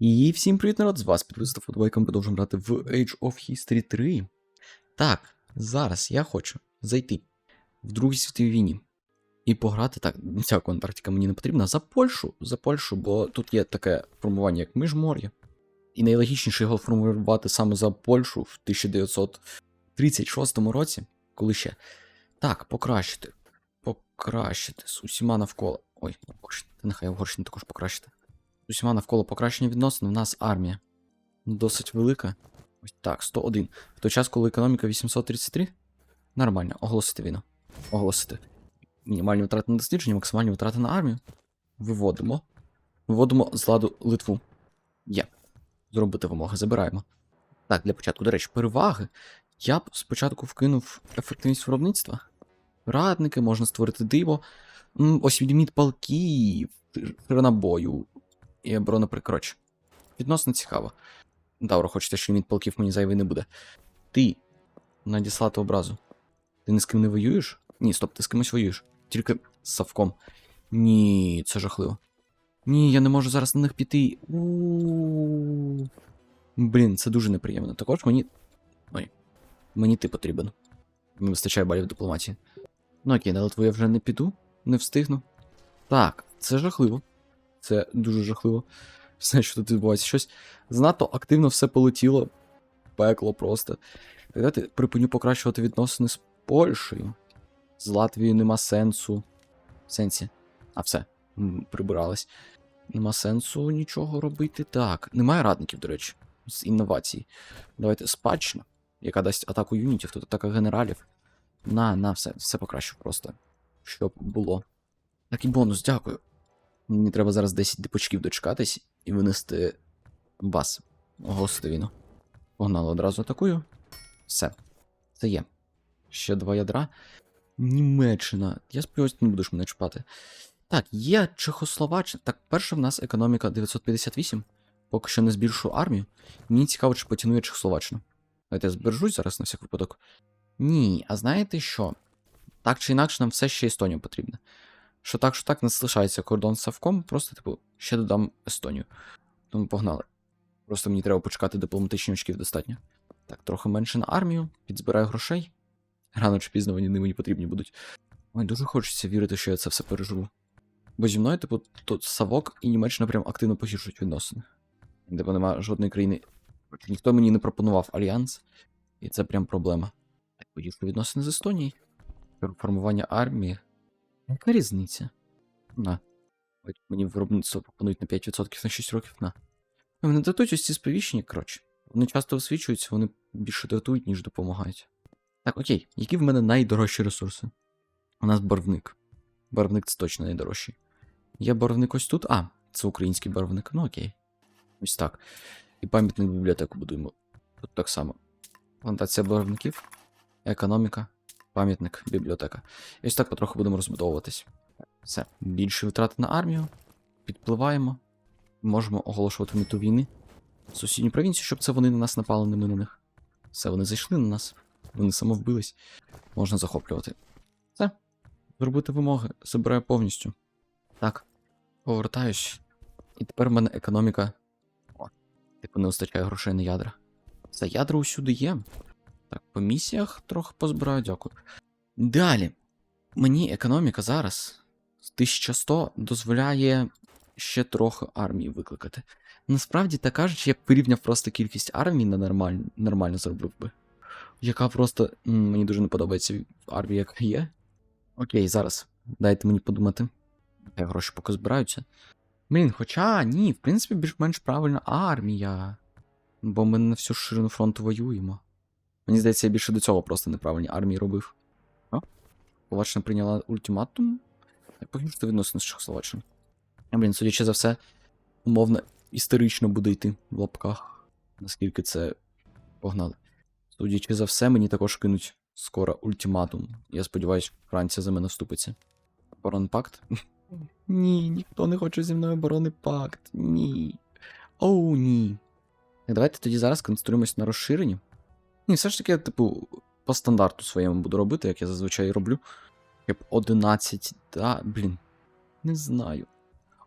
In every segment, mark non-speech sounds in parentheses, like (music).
І всім привіт, народ, з вас підписав футбойком, продовжуємо грати в Age of History 3. Так, зараз я хочу зайти в Другій світовій війні і пограти. Так, ця контрактика мені не потрібна. За Польщу, за Польщу, бо тут є таке формування, як Міжмор'я. І найлогічніше його формувати саме за Польщу в 1936 році, коли ще. Так, покращити. Покращити з усіма навколо. Ой, нехай Угорщину також покращити. Усіма навколо покращення відносин, в нас армія досить велика. Ось так, 101. В той час, коли економіка 833, нормально, оголосити війну. Оголосити. Мінімальні витрати на дослідження, максимальні витрати на армію. Виводимо. Виводимо з ладу Литву. Є. Зробити вимоги, забираємо. Так, для початку, до речі, переваги. Я б спочатку вкинув ефективність виробництва. Радники, можна створити диво. Ось відміт палків, ширина бою і оборона прикроч. Відносно цікаво. Давро, хочете, що ліміт полків мені зайвий не буде. Ти надіслати образу. Ти ні з ким не воюєш? Ні, стоп, ти з кимось воюєш. Тільки з Савком. Ні, це жахливо. Ні, я не можу зараз на них піти. Блін, це дуже неприємно. Також мені. Ой. Мені ти потрібен. Не вистачає балів дипломатії. Ну окей, на Литву я вже не піду, не встигну. Так, це жахливо. Це дуже жахливо. (laughs) Все, що тут відбувається щось. Занадто активно все полетіло. Пекло просто. Давайте припиню покращувати відносини з Польщею. З Латвією нема сенсу. В сенсі. А все. м, Прибиралась. Нема сенсу нічого робити. Так. Немає радників, до речі, з інновацій. Давайте спадщина, яка дасть атаку юнітів, тут атака генералів. На, на, все, все покращу просто. Щоб було. Так і бонус, дякую. Мені треба зараз 10 дипочків дочекатись і винести бас. Оголосити. Погнали одразу атакую. Все. Це є. Ще два ядра. Німеччина. Я сподіваюся, ти не будеш мене чіпати. Так, є Чехословаччина. Так, перша в нас економіка 958. Поки що не збільшу армію. Мені цікаво, чи потягну Чехословаччину. Давайте я збережусь зараз на всяк випадок. Ні, а знаєте що? Так чи інакше, нам все ще Естонія потрібна. Що так, що так, не залишається кордон з Савком, просто, типу, ще додам Естонію. Тому погнали. Просто мені треба почекати дипломатичні очків достатньо. Так, трохи менше на армію, підзбираю грошей. Рано чи пізно вони мені потрібні будуть. Ой, дуже хочеться вірити, що я це все переживу. Бо зі мною, типу, тут Савок і Німеччина прям активно погіршують відносини. Типу нема жодної країни. Ніхто мені не пропонував альянс, і це прям проблема. Погіршу відносини з Естонією. Формування армії. Яка різниця? На. Мені виробництво пропонують на 5% на 6 років. На. Мене датують ось ці сповіщення, коротше. Вони часто освічуються, вони більше датують, ніж допомагають. Так, окей, які в мене найдорожчі ресурси? У нас барвник. Барвник це точно найдорожчий. Є барвник ось тут. А, це український барвник. Ну окей. Ось так. І пам'ятник бібліотеку будуємо. Тут так само. Плантація барвників, економіка, пам'ятник, бібліотека. І ось так потроху будемо розбудовуватись. Все. Більше витрати на армію. Підпливаємо. Можемо оголошувати мету війни. Сусідню провінцію, щоб це вони на нас напали, не ми на них. Все, вони зайшли на нас. Вони самовбились. Можна захоплювати. Все. Зробити вимоги. Забираю повністю. Так. Повертаюсь. І тепер в мене економіка. О, типу не вистачає грошей на ядра. Все, ядра усюди є. Так, по місіях трохи позбираю, дякую. Далі. Мені економіка зараз з 1100 дозволяє ще трохи армії викликати. Насправді, так кажучи, я порівняв просто кількість армій на нормаль... нормально зробив би. Яка просто мені дуже не подобається армія, яка є. Окей, зараз. Дайте мені подумати. Хай гроші поки збираються. Блін, хоча ні, в принципі, більш-менш правильна армія. Бо ми на всю ширину фронту воюємо. Мені здається, я більше до цього просто неправильні армії робив. О? Словаччина прийняла ультиматум. Я погіршити відносини з Чехословаччиною. А, блін, судячи за все, умовно історично буде йти в лапках. Наскільки це погнали. Судячи за все, мені також кинуть скоро ультиматум. Я сподіваюся, Франція за мене вступиться. Оборонний пакт? (laughs) Ні, ніхто не хоче зі мною оборонний пакт. Ні. Оу, ні. Так, давайте тоді зараз концентруємось на розширенні. Ні, все ж таки, типу, по стандарту своєму буду робити, як я зазвичай роблю. Щоб 11. Да, блін. Не знаю.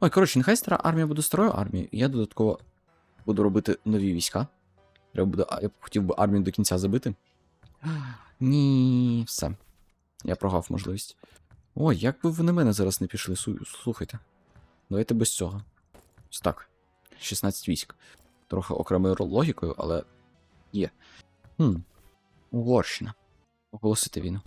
Ой, коротше, нехай стара армія буде старою армією, я додатково буду робити нові війська. Треба буде. Я б хотів би армію до кінця забити. (gasps) Ні, все. Я прогав можливість. Ой, як би ви на мене зараз не пішли, слухайте. Давайте без цього. Ось так. 16 військ. Трохи окремою логікою, але є. Хм. Угорщина. Оголосити війну.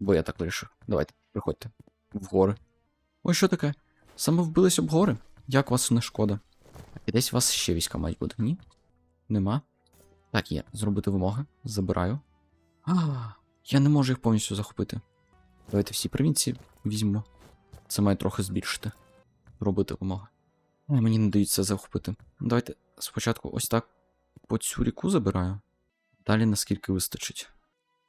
Бо я так вирішив. Давайте, приходьте. В гори. Ой, що таке? Саме вбились об гори. Як вас не шкода? І десь у вас ще війська мають бути, ні? Нема? Так, є. Зробити вимоги. Забираю. А, я не можу їх повністю захопити. Давайте всі провінції візьмемо. Це має трохи збільшити. Робити вимоги. Мені не дають це захопити. Давайте спочатку ось так по цю ріку забираю. Далі наскільки вистачить.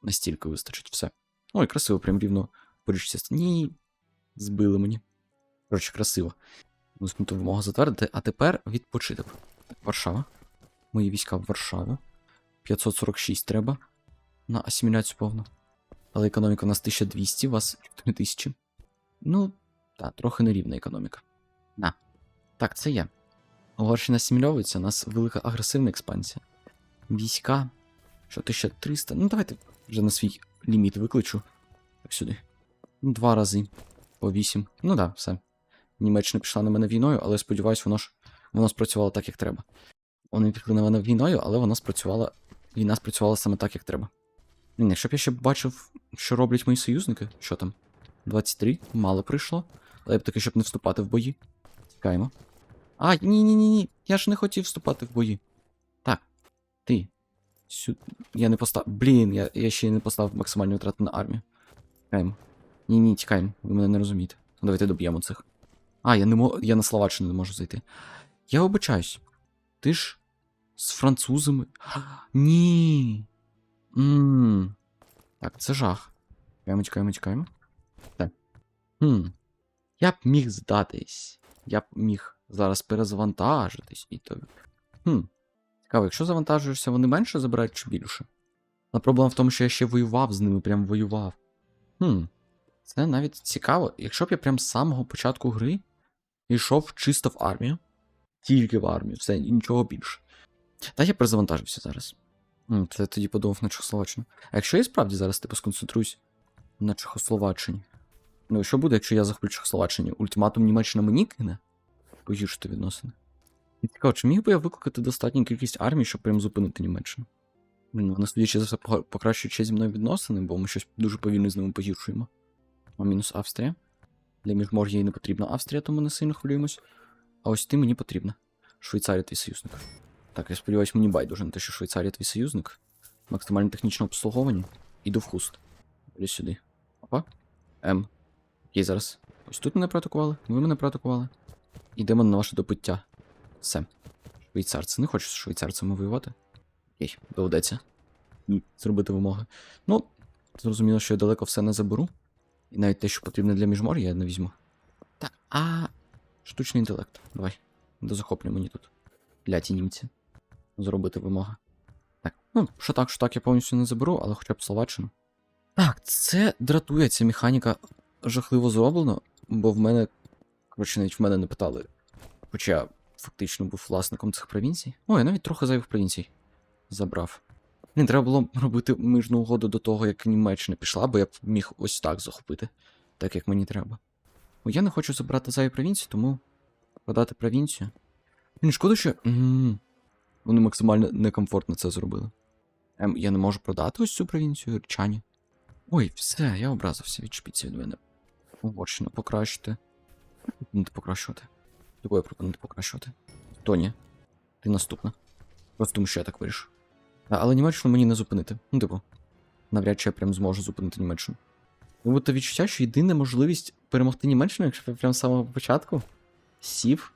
Настільки вистачить, все. Ой, красиво, прям рівно по. Ні. Збили мені. Коротше, красиво. Уснути вимогу затвердити, а тепер відпочити. Варшава. Мої війська в Варшаву. 546 треба. На асиміляцію повну. Але економіка у нас 1200, у вас 4000. Ну, так, трохи нерівна економіка. На. Так, це є. Угорщина асимільовується, у нас велика агресивна експансія. Війська. Що 1300. Ну, давайте вже на свій ліміт викличу. Так сюди. Ну, Два рази. По 8. Ну да, все. Німеччина пішла на мене війною, але сподіваюсь, воно ж воно спрацювало так, як треба. Вони пішли на мене війною, але вона спрацювала. Війна спрацювала саме так, як треба. Блін, якщо б я ще бачив, що роблять мої союзники, що там? 23, мало прийшло. Але я б таки, щоб не вступати в бої. Тікаємо. А, ні, ні, ні, ні. Я ж не хотів вступати в бої. Так. Ти. Сюди. Я не постав. Блін, я, я ще не поставив максимальні витрати на армію. Тікаємо. Ні, ні, тікаємо. Ви мене не розумієте. Ну, Давайте доб'ємо цих. А, я не мо... я на Словаччину не можу зайти. Я вибачаюсь. Ти ж з французами. Ні. Ммм. Так, це жах. Тікаємо, тікаємо, тікаємо. Так. Хм. Я б міг здатись. Я б міг зараз перезавантажитись і то. Хм. Цікаво, якщо завантажуєшся, вони менше забирають чи більше? Але проблема в тому, що я ще воював з ними, прям воював. Хм. Це навіть цікаво. Якщо б я прям з самого початку гри йшов чисто в армію, тільки в армію, все, нічого більше. Та я перезавантажився зараз. Це тоді подумав на Чехословаччину. А якщо я справді зараз типу сконцентруюсь на Чехословаччині? Ну, і що буде, якщо я захоплю Чехословаччині? Ультиматум Німеччина мені кине? Погіршити відносини. Цікаво, чи міг би я викликати достатню кількість армій, щоб прям зупинити Німеччину? Блін, вони судячи за все покращують ще зі мною відносини, бо ми щось дуже повільно з ними погіршуємо. А мінус Австрія. Для міжмор'я їй не потрібна Австрія, тому не сильно хвилюємось. А ось ти мені потрібна. Швейцарія твій союзник. Так, я сподіваюся, мені байдуже на те, що Швейцарія твій союзник. Максимальне технічне обслуговування. Іду в хуст. Іду сюди. Опа. М. Окей, зараз. Ось тут мене проатакували, ви мене проатакували. Ідемо на ваше допиття. Все. Швейцарці. Не хочеш з швейцарцями воювати? Окей, доведеться. Зробити вимоги. Ну, зрозуміло, що я далеко все не заберу. І навіть те, що потрібно для міжмор'я, я не візьму. Так, а. Штучний інтелект. Давай. Дозахоплюй мені тут. Ляті німці. Зробити вимоги. Так, ну, що так, що так, я повністю не заберу, але хоча б Словаччину. Так, це дратує, ця механіка жахливо зроблена, бо в мене. Коротше, навіть в мене не питали. Хоча фактично був власником цих провінцій. О, я навіть трохи зайвих провінцій забрав. Не треба було робити мирну угоду до того, як Німеччина пішла, бо я б міг ось так захопити, так як мені треба. О, я не хочу забрати зайві провінції, тому продати провінцію. Блін, шкода, що. Вони максимально некомфортно це зробили. Ем, я не можу продати ось цю провінцію Річані. Ой, все, я образився, відчепіться від мене. Угорщина, покращити. Пропонуйте покращувати. Тобою пропонуйте покращувати. Тоні, ти наступна. Просто тому, що я так вирішив. Але Німеччину мені не зупинити. Ну, типу, навряд чи я прям зможу зупинити Німеччину. Ну, будто відчуття, що єдина можливість перемогти Німеччину, якщо я прям з самого початку сів.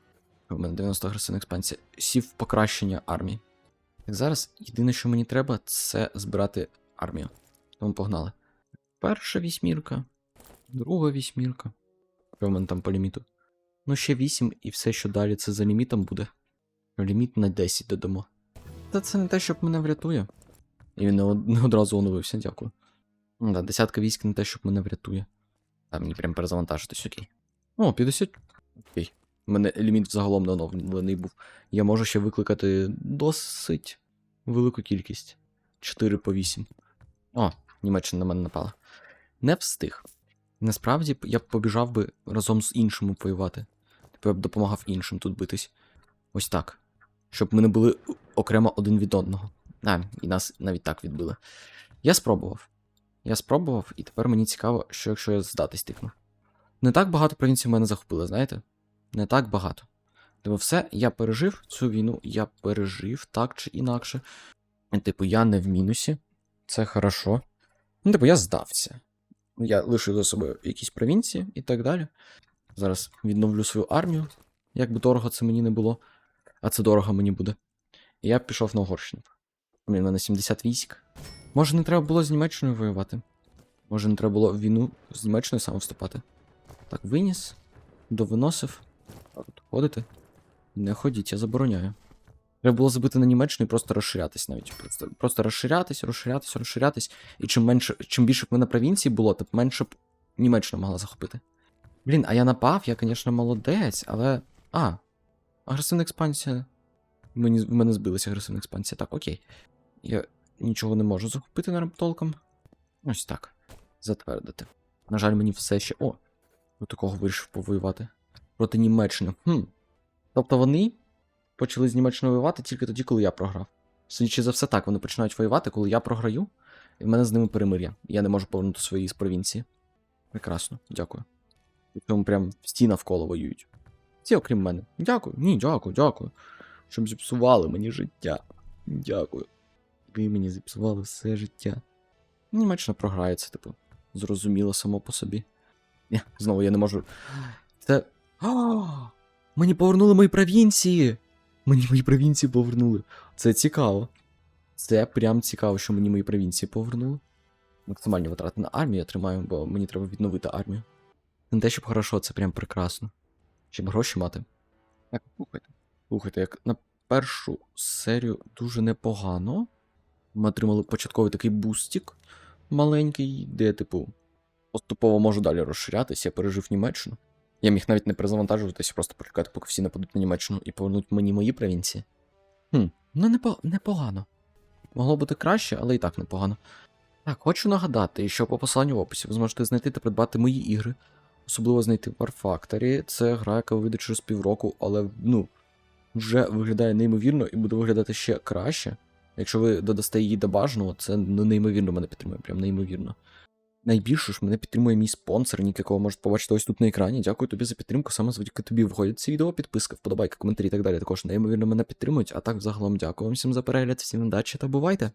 У мене 90 агресивна експансія. Сів в покращення армії. Так зараз єдине, що мені треба, це збирати армію. Тому погнали. Перша вісьмірка, друга вісьмірка. Що в мене там по ліміту? Ну, ще 8, і все, що далі, це за лімітом буде. Ліміт на 10 додамо. Та це не те, що мене врятує. І він не одразу оновився, дякую. Ну Да, десятка військ не те, щоб мене врятує. А мені прям перезавантажитись, окей. О, 50. Окей. У мене ліміт взагалом не оновлений був. Я можу ще викликати досить велику кількість. 4 по 8. О, Німеччина на мене напала. Не встиг. Насправді я б побіжав би разом з іншими воювати. Типу я б допомагав іншим тут битись. Ось так. Щоб ми не були окремо один від одного. А, і нас навіть так відбили. Я спробував. Я спробував, і тепер мені цікаво, що якщо я здатись тикну. Не так багато провінцій в мене захопили, знаєте? Не так багато. Типу, все, я пережив цю війну, я пережив так чи інакше. Типу, я не в мінусі. Це хорошо. Ну, типу, я здався. Я лишив за собою якісь провінції і так далі. Зараз відновлю свою армію, як би дорого це мені не було. А це дорого мені буде. І я пішов на Угорщину. У мене 70 військ. Може, не треба було з Німеччиною воювати? Може, не треба було в війну з Німеччиною саме вступати? Так, виніс, довиносив. Ходите? Не ходіть, я забороняю. Треба було забити на Німеччину і просто розширятись навіть. Просто, просто розширятись, розширятись, розширятись. І чим менше, чим більше б мене провінцій було, тим менше б Німеччина могла захопити. Блін, а я напав, я, звісно, молодець, але. А, агресивна експансія. Мені, в мене збилася агресивна експансія. Так, окей. Я нічого не можу захопити на толком. Ось так. Затвердити. На жаль, мені все ще. О! До такого вирішив повоювати. Проти Німеччини. Хм. Тобто вони почали з Німеччиною воювати тільки тоді, коли я програв. Судячи за все, так, вони починають воювати, коли я програю, і в мене з ними перемир'я. Я не можу повернути свої з провінції. Прекрасно, дякую. Причому прям всі навколо воюють. Всі, окрім мене. Дякую. Ні, дякую, дякую. Щоб зіпсували мені життя. Дякую. Ви мені зіпсували все життя. Німеччина програється, типу. Зрозуміло само по собі. Ні, знову я не можу. Це. А, мені повернули мої провінції! Мені мої провінції повернули. Це цікаво. Це прям цікаво, що мені мої провінції повернули. Максимальні витрати на армію я тримаю, бо мені треба відновити армію. Не те, щоб хорошо, це прям прекрасно. Щоб гроші мати. Так, слухайте. Слухайте, як на першу серію дуже непогано. Ми отримали початковий такий бустик маленький, де типу, поступово можу далі розширятися. Я пережив Німеччину. Я міг навіть не перезавантажуватися, просто почекати, поки всі нападуть на Німеччину і повернуть мені мої провінції. Хм, ну непо... непогано. Могло бути краще, але і так непогано. Так, хочу нагадати, що по посиланню в описі ви зможете знайти та придбати мої ігри. Особливо знайти War Factory. Це гра, яка вийде через півроку, але ну, вже виглядає неймовірно і буде виглядати ще краще. Якщо ви додасте її до бажаного, це ну, неймовірно мене підтримує, прям неймовірно. Найбільше ж мене підтримує мій спонсор, нік якого можете побачити ось тут на екрані. Дякую тобі за підтримку. Саме завдяки тобі входять ці відео, підписка, вподобайка, коментарі і так далі. Також неймовірно мене підтримують. А так, взагалом, дякую вам всім за перегляд, всім удачі та бувайте!